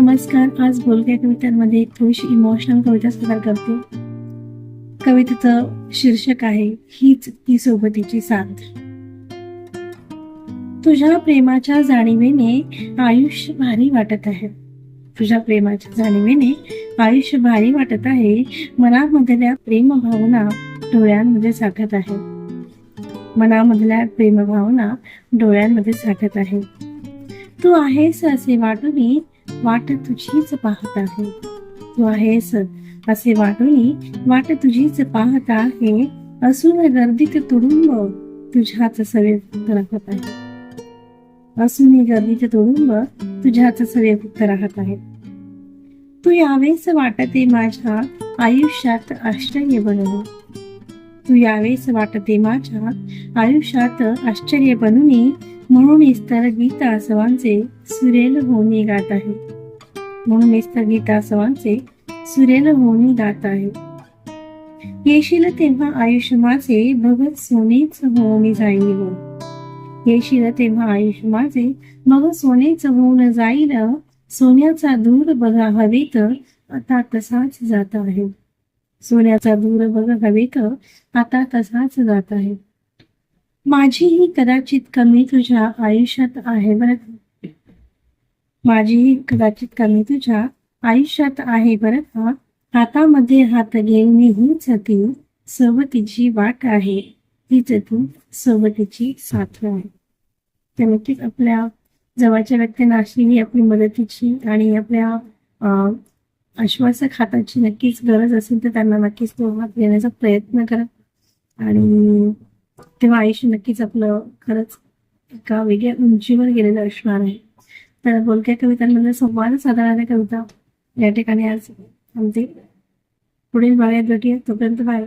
नमस्कार. आज बोलक्या कवितांमध्ये. थोडीशी इमोशनल कविता सादर करते. कवितेचं शीर्षक आहे हीच ती सोबतीची साथ. तुझ्या प्रेमाच्या जाणीवेने आयुष्य भारी वाटत आहे. तुझ्या प्रेमाच्या जाणीवेने आयुष्य भारी वाटत आहे. मनामधल्या प्रेम भावना डोळ्यांमध्ये साठत आहे. मनामधल्या प्रेम भावना डोळ्यांमध्ये साठत आहे. तू आहेस असे वाटून वाट तुझीच पाहत आहे. तू आहेस असे वाटूनी वाट तुझीच पाहत आहे. असून गर्दीत तुडुंब तुझ्याच सवे राहत आहे. असून गर्दीत तुडुंब तुझ्याच सवे राहत आहे. तू यावेस वाटते माझ्या आयुष्यात आश्चर्य बनवून तू यावेस वाटते माझ्या आयुष्यात आश्चर्य बनून म्हणूनच तर गीता सवांचे सुरेल होणे गात आहे. म्हणूनच तर गीता सवांचे सुरेल होणे गात आहे. येशील तेव्हा आयुष्य माझे भगत सोनेच होऊन जाईल. येशील तेव्हा आयुष्य माझे मग सोनेच होऊन जाईल. सोन्याचा दूर बघा हवेत आता तसाच जात आहे. सोन्याचा दूर बघा हवेत आता तसाच जात आहे. माझीही कदाचित कमी तुझ्या आयुष्यात आहे बरं का? माझीही कदाचित कमी तुझ्या आयुष्यात आहे बरं का? हातामध्ये हात घेऊन हीच ती सवतीची वाट आहे. हीच ती सवतीची साथ आहे. तर नक्कीच आपल्या जवळच्या व्यक्तींना अशी आपली मदतीची आणि आपल्या आश्वासक हाताची नक्कीच गरज असेल तर त्यांना नक्कीच तो हात देण्याचा प्रयत्न करा. आणि तेव्हा आयुष्य नक्कीच आपलं खरंच एका वेगळ्या उंचीवर गेलेलं असणार आहे. तर बोलक्या कवितांमध्ये संवाद साधणाऱ्या कविता. या ठिकाणी आज आमचे पुढील भागात भेटूया तोपर्यंत बाय.